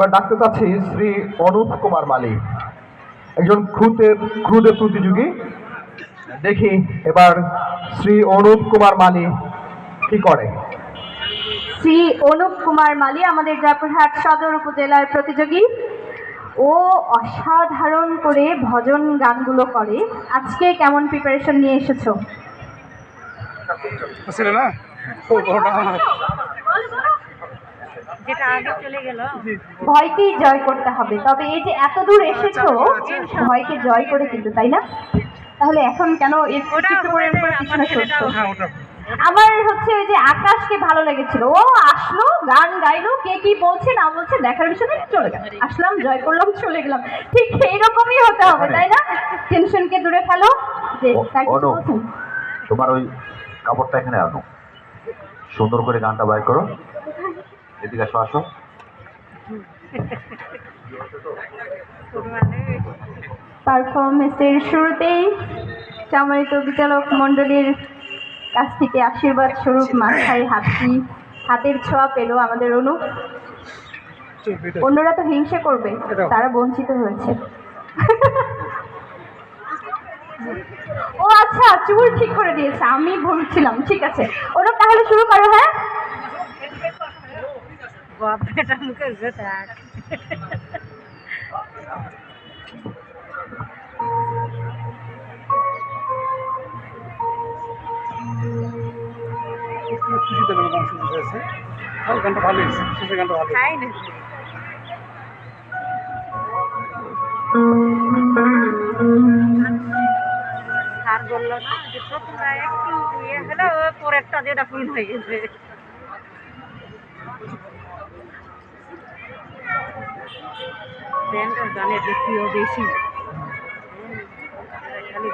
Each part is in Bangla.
এবার ডাকতে চাচ্ছি শ্রী অনুপ কুমার মালিক একজন ক্রুদের ক্রুদের প্রতিযোগী। দেখি এবার শ্রী অনুপ কুমার মালি কি করে? শ্রী অনুপ কুমার মালি আমাদের জয়পুরহাট সদর উপজেলার প্রতিযোগী। ও অসাধারণ করে ভজন গানগুলো করে। আজকে কেমন প্রিপারেশন নিয়ে এসেছ? না? ও বড়টা আমার। যেটা আগে চলে গেল। ভয়কেই জয় করতে হবে। তবে এই যে এত দূর এসেছ ভয়কে জয় করে কিন্তু তাই না? তাহলে এখন কেন পিছনে সরছো হ্যাঁ আমার হচ্ছে ওই যে আকাশকে ভালো লেগেছিল। ও আসলো গান গাইলো কে কি বলছে না বলছে দেখার বিষয়ে চলে গেল। আসলাম জয় করলাম চলে গেলাম। ঠিক এইরকমই হতে হবে তাই না? টেনশনকে দূরে ফেলো। যে? তোমার ওই কাপড়টা এখানে আনো। সুন্দর করে গানটা বাইর করো। এদিকে আসো আসো। পারফরমেন্সের শুরুতেই সম্মানিত বিচারক মণ্ডলীর কাছ থেকে আশীর্বাদ স্বরূপ মাথায় হাতটি হাতের ছোঁয়া পেল আমাদের অনু। অন্যরা তো হিংসে করবে, তারা বঞ্চিত হয়েছে। ও আচ্ছা চুল ঠিক করে দিয়েছে, আমি ভুলছিলাম ঠিক আছে। ওরা তাহলে শুরু করো হ্যাঁ? বাপটা মুখের ভেতর একটু খুশিতে গান শুনতে আর গানটা ভালো হয়েছে শেষের গানটা ভালো হয়েছে। না স্যার বলল না যে প্রথমটা একটু ইয়ে হলো ও পরেরটা যেটা ফুল হয়ে গেছে। ব্যান্ডের গানের বেশি। খালি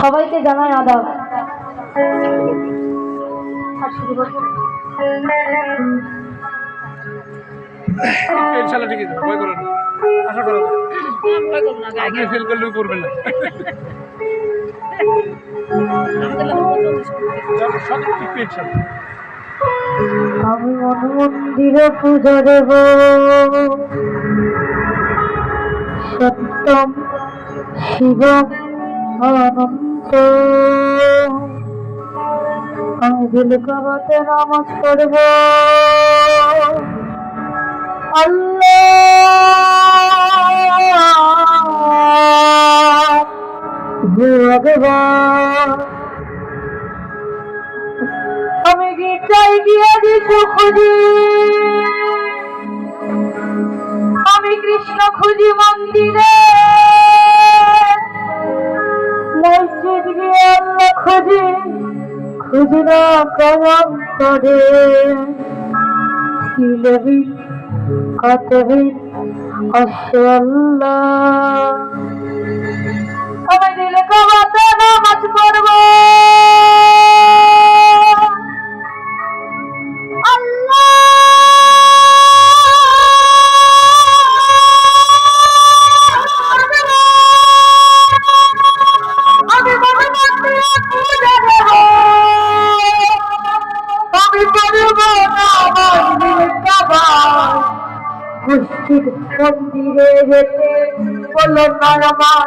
সবাইকে জানাই আদাব। ইনশাল্লাহ ভয় করো আশা করো। আপনি ফেল করলেও করবেন না। আমি মন মন্দিরে পূজা দেব। সত্যম শিবম অনন্ত। আমি দিল নামাজ পড়ব আল্লাহ! আমি গীতায় গিয়ে দিশু খুঁজি আমি কৃষ্ণ খুঁজি মন্দিরে। মসজিদ গিয়ে আল্লাহ খুঁজি খুঁজি না কলম করে ছিলবি কতবি অসল্লাহ আমি দিলে কবাতে নামাজ পড়ব মন্দিরে যেতে বলো না আমার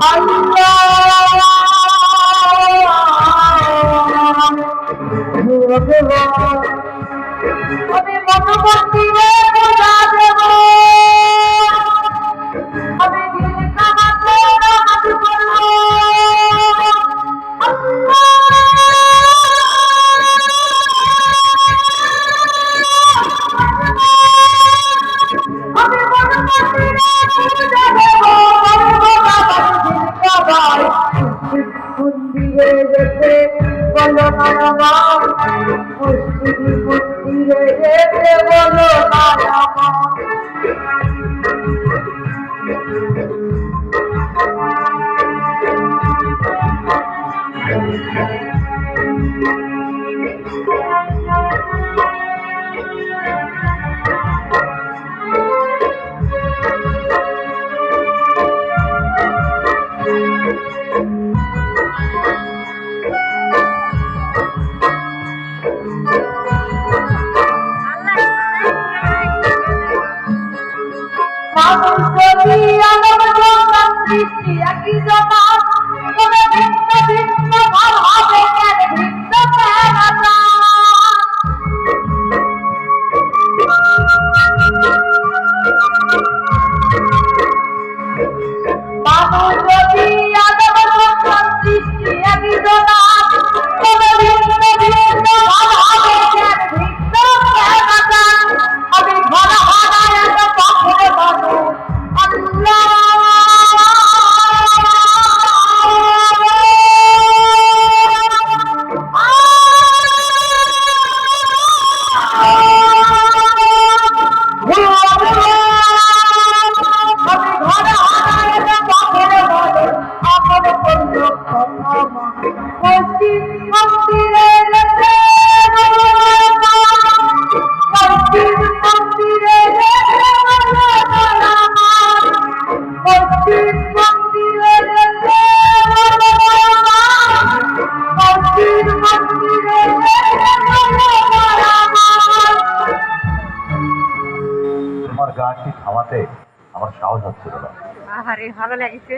আমি মনোমন্দিরে পূজা দেব আমি আমি মনোমন্দিরে পূজা দেব বলো না আমার মসজিদ মন্দিরে বলো না আমার মানুষ গানটি থামাতে আমার সাহস হচ্ছিল না। আহারে ভালো লাগছে।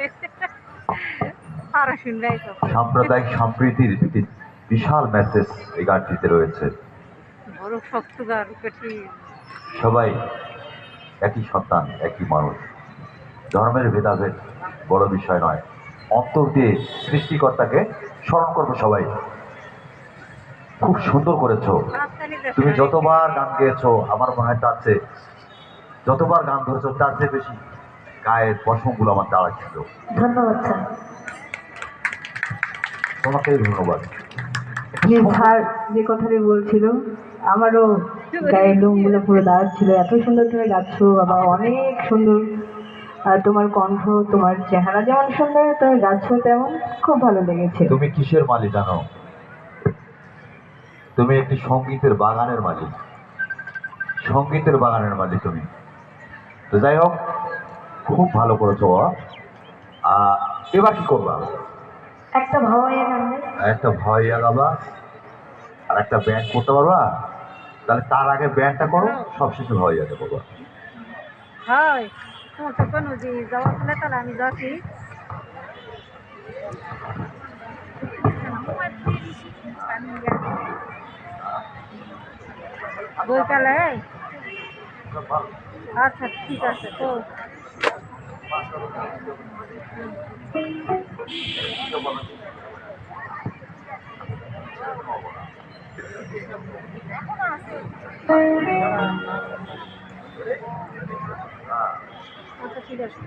সাম্প্রদায়িক সম্প্রীতির একটি বিশাল মেসেজ এই গানটিতে রয়েছে। সবাই একই সন্তান একই মানুষ। ধর্মের ভেদাভেদ বড় বিষয় নয়। অন্তর দিয়ে সৃষ্টিকর্তাকে স্মরণ করব সবাই। খুব সুন্দর করেছ। তুমি যতবার গান গেয়েছো আমার মনে হয় তার চেয়ে যতবার গান ধরেছো তার চেয়ে বেশি গায়ের পশমগুলো আমার দাঁড়া ছিল। ধন্যবাদ স্যার। তোমাকেই ধন্যবাদ। স্যার যে কথাটি বলছিল আমারও গায়ের লোমগুলো পুরো দাঁড়াচ্ছিল এত সুন্দর তুমি গাচ্ছ বাবা অনেক সুন্দর আর তোমার কণ্ঠ তোমার চেহারা যেমন সুন্দর তুমি গাচ্ছ তেমন খুব ভালো লেগেছে। তুমি কিসের মালিক জানো? তুমি একটি সঙ্গীতের বাগানের মালিক। সঙ্গীতের বাগানের মালিক তুমি। তো যাই হোক খুব ভালো করেছ আহ, এবার কি করবা? একটা ভাবাইয়া গান একটা ভয় গাবা আর একটা ব্যান্ড করতে পারবা? তাহলে তার আগে ব্যান্ডটা করো সব শেষে ভয় যাতে করবা হয়। তোমার তো কোনো যে যাওয়া হলে তাহলে আমি যাচ্ছি। বইকালে আচ্ছা ঠিক আছে। তো আচ্ছা ঠিক আছে।